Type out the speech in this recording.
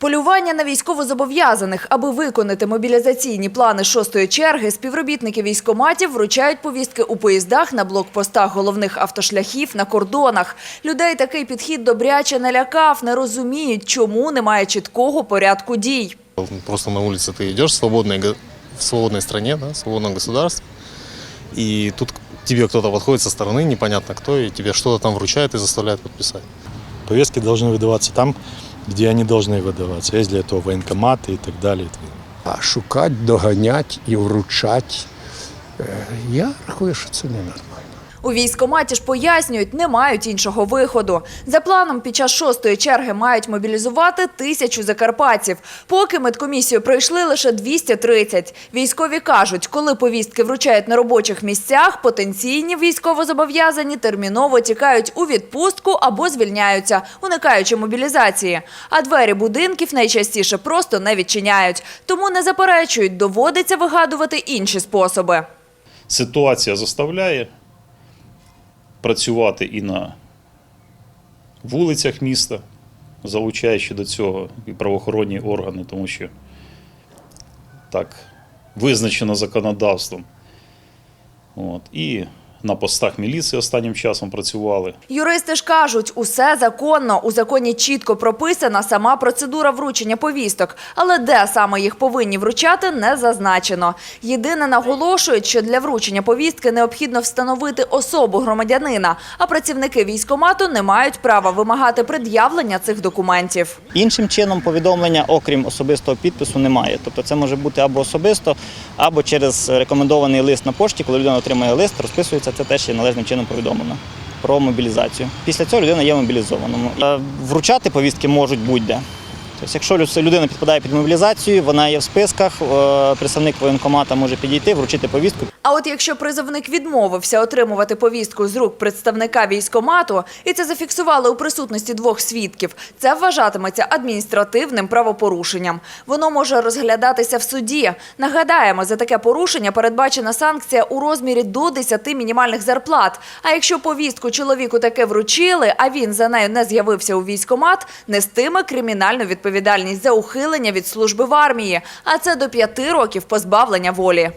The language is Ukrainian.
Полювання на військовозобов'язаних, аби виконати мобілізаційні плани шостої черги, співробітники військоматів вручають повістки у поїздах на блокпостах головних автошляхів на кордонах. Людей такий підхід добряче налякав, не розуміють, чому немає чіткого порядку дій. Просто на улице ты идешь в свободной, го- в свободной стране, да, в свободном государстве, и тут к тебе кто-то подходит со стороны, непонятно кто, и тебе что-то там вручает и заставляет подписать. Повестки должны выдаваться там, где они должны выдаваться. Есть для этого военкоматы и так далее. А шукати, доганять і вручати. е, Я рахую, що це ненормально. У військкоматі ж пояснюють, не мають іншого виходу. За планом, під час шостої черги мають мобілізувати тисячу закарпатців. Поки медкомісію пройшли лише 230. Військові кажуть, коли повістки вручають на робочих місцях, потенційні військовозобов'язані терміново тікають у відпустку або звільняються, уникаючи мобілізації. А двері будинків найчастіше просто не відчиняють. Тому не заперечують, доводиться вигадувати інші способи. Ситуація заставляє працювати і на вулицях міста, залучаючи до цього і правоохоронні органи, тому що так визначено законодавством. От. І на постах міліції останнім часом працювали. Юристи ж кажуть, усе законно. У законі чітко прописана сама процедура вручення повісток. Але де саме їх повинні вручати, не зазначено. Єдине наголошують, що для вручення повістки необхідно встановити особу громадянина, а працівники військомату не мають права вимагати пред'явлення цих документів. Іншим чином повідомлення, окрім особистого підпису, немає. Тобто це може бути або особисто, або через рекомендований лист на пошті, коли людина отримає лист, розписується, це теж є належним чином повідомлено про мобілізацію. Після цього людина є мобілізованою. Е, Вручати повістки можуть будь-де. Тобто, якщо лю- людина підпадає під мобілізацію, вона є в списках, е, представник воєнкомата може підійти, вручити повістку. А от якщо призовник відмовився отримувати повістку з рук представника військомату, і це зафіксували у присутності двох свідків, це вважатиметься адміністративним правопорушенням. Воно може розглядатися в суді. Нагадаємо, за таке порушення передбачена санкція у розмірі до 10 мінімальних зарплат. А якщо повістку чоловіку таки вручили, а він за нею не з'явився у військомат, нестиме кримінальну відповідальність за ухилення від служби в армії, а це до п'яти років позбавлення волі.